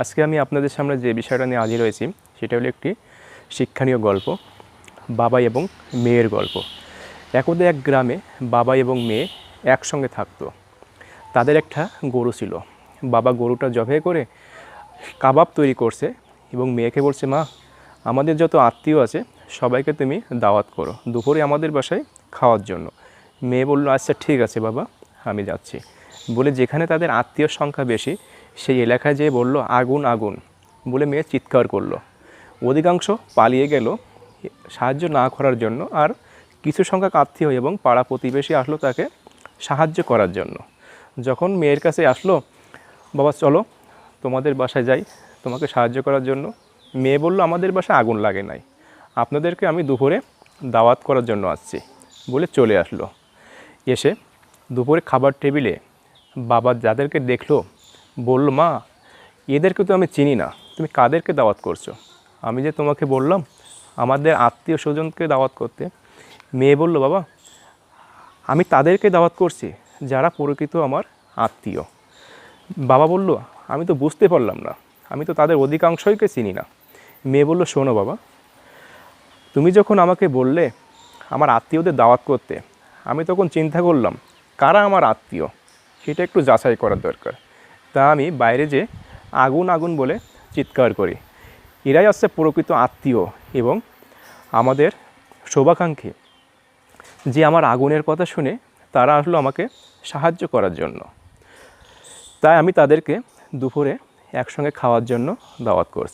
আজকে আমি আপনাদের সামনে যে বিষয়টা নিয়ে হাজির হয়েছি, সেটা হলো একটি শিক্ষণীয় গল্প বাবা এবং মেয়ের গল্প। একদা এক গ্রামে বাবা এবং মেয়ে একসঙ্গে থাকতো। তাদের একটা গরু ছিল। বাবা গরুটা জবে করে কাবাব তৈরি করছে এবং মেয়েকে বলছে, মা, আমাদের যত আত্মীয় আছে, সবাইকে তুমি দাওয়াত করো। দুপুরে আমাদের বাসায় খাওয়ার জন্য। মেয়ে বলল আচ্ছা ঠিক আছে বাবা, আমি যাচ্ছি। বলে যেখানে তাদের আত্মীয় সংখ্যা বেশি সেই এলাকায় যেয়ে বলল, আগুন আগুন, বলে মেয়ে চিৎকার করল। অধিকাংশ পালিয়ে গেল সাহায্য না করার জন্য আর কিছু সংখ্যক আত্মীয় এবং পাড়া প্রতিবেশী আসলো তাকে সাহায্য করার জন্য। যখন মেয়ের কাছে আসলো, বাবা, চলো, তোমাদের বাসায় যাই, তোমাকে সাহায্য করার জন্য। মেয়ে বলল, আমাদের বাসায় আগুন লাগে নাই। আপনাদেরকে আমি দুপুরে দাওয়াত করার জন্য আসছি, বলে চলে আসলো। এসে দুপুরে খাবার টেবিলে বাবা যাদেরকে দেখল বলল, মা, এদেরকে তো আমি চিনি না। তুমি কাদেরকে দাওয়াত করছ? আমি যে তোমাকে বললাম, আমাদের আত্মীয় স্বজনকে দাওয়াত করতে, মেয়ে বলল, বাবা, আমি তাদেরকে দাওয়াত করছি যারা প্রকৃত আমার আত্মীয়। বাবা বলল, আমি তো বুঝতে পারলাম না। আমি তো তাদের অধিকাংশইকে চিনি না। মেয়ে বলল, শোনো বাবা, তুমি যখন আমাকে বললে আমার আত্মীয়দের দাওয়াত করতে, আমি তখন চিন্তা করলাম, কারা আমার আত্মীয়? সেটা একটু যাচাই করার দরকার। তা আমি বাইরে যে আগুন আগুন বলে চিৎকার করি। এরাই আসছে প্রকৃত আত্মীয় এবং আমাদের শোভাকাঙ্ক্ষী। যে আমার আগুনের কথা শুনে তারা আসলো আমাকে সাহায্য করার জন্য। তাই আমি তাদেরকে দুপুরে একসঙ্গে খাওয়ার জন্য দাওয়াত করছি।